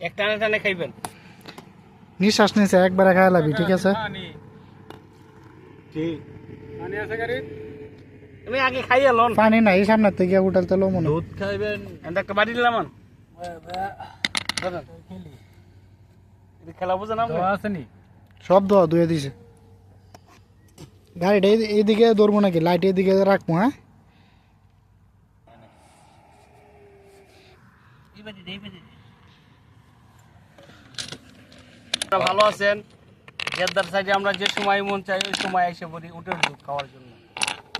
এক টানে টানে খাইবেন নিঃশ্বাস নিছে একবারে খাই লাবি ঠিক আছে তুমি আগে খাইয়া লন পানি নাই সামনের থেকে উঠাল তো মনে হয়। দুধ খাইবেন এটা একটা বাড়ি দিলাম আন। ধরেন। এটা খেলা বুঝেন আপনি আসেনি সব দোয়া ধুয়ে দিছে গাড়িটা এই- এইদিকে ধরবো নাকি লাইট এইদিকে রাখবো হ্যাঁ আপনারা ভালো আছেন? গেদ্দার সাইডে আমরা যে সময় মন চাই ওই সময় এসে পড়ি উটের দুধ খাওয়ার জন্য।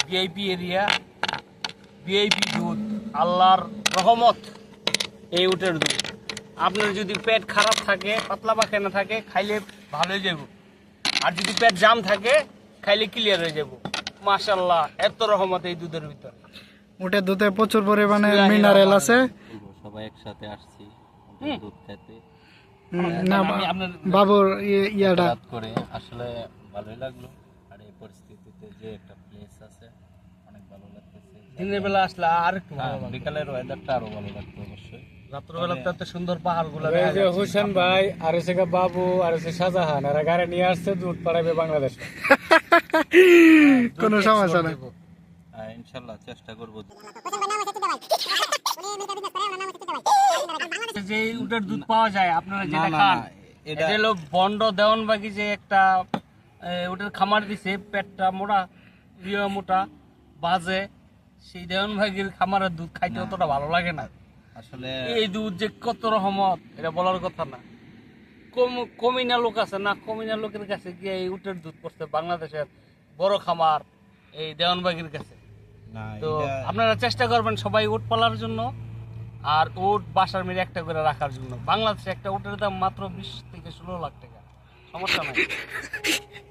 ভিআইপি এরিয়া ভিআইপি দুধ আল্লাহর রহমত এই উটের দুধ। আপনার যদি পেট খারাপ থাকে পাতলা পাখানা থাকে খাইলে ভালো হয়ে যাব আর যদি পেট জাম থাকে খাইলে ক্লিয়ার হয়ে যাব মাশাল্লাহ এত রহমত এই দুধের ভিতর। উটের দুধে প্রচুর পরিমাণে মিনারেল আছে। সবাই একসাথে আসছি। দুধ খেতে। হুম, না আমি বাবুর ইয়াটা। করে আসলে ভালোই লাগল। আর এই পরিস্থিতিতে যে একটা প্লেস আছে অনেক ভালো লাগতেছে। দিনের বেলা আসলে আর একটু ভালো হ্যাঁ, বিকালের ওয়েদারটা আরও ভালো লাগতো অবশ্যই। রাত্রবেলা তো এত সুন্দর পাহাড়গুলো হোসেন ভাই আর বাবু আর শাহজাহান এরা গাড়ি নিয়ে আসছে দুধ পাঠাবে বাংলাদেশ। কোনো সমস্যা নাই। আর ইনশাল্লাহ চেষ্টা করব। যে উটের দুধ পাওয়া যায় আপনারা যেটা খান এটা হলো বন্ড দেওয়ানবাগি যে একটা খামার দিছে পেটটা মোটা মোটা বাজে সেই দেওয়ানবাগির খামারের দুধ খাইতে অতটা ভালো লাগে না। আসলে এই দুধ যে কত রহমত এটা বলার কথা না। কম কমিনা লোক আছে না কমিনা লোকের কাছে গিয়ে এই উটের দুধ পড়ছে বাংলাদেশের বড় খামার এই দেওয়ানবাগির কাছে। তো আপনারা চেষ্টা করবেন সবাই উট পালার জন্য। আর উট বাসার মেরে একটা করে রাখার জন্য। বাংলাদেশে একটা উটের দাম মাত্র বিশ থেকে ষোলো লাখ টাকা। সমস্যা নাই।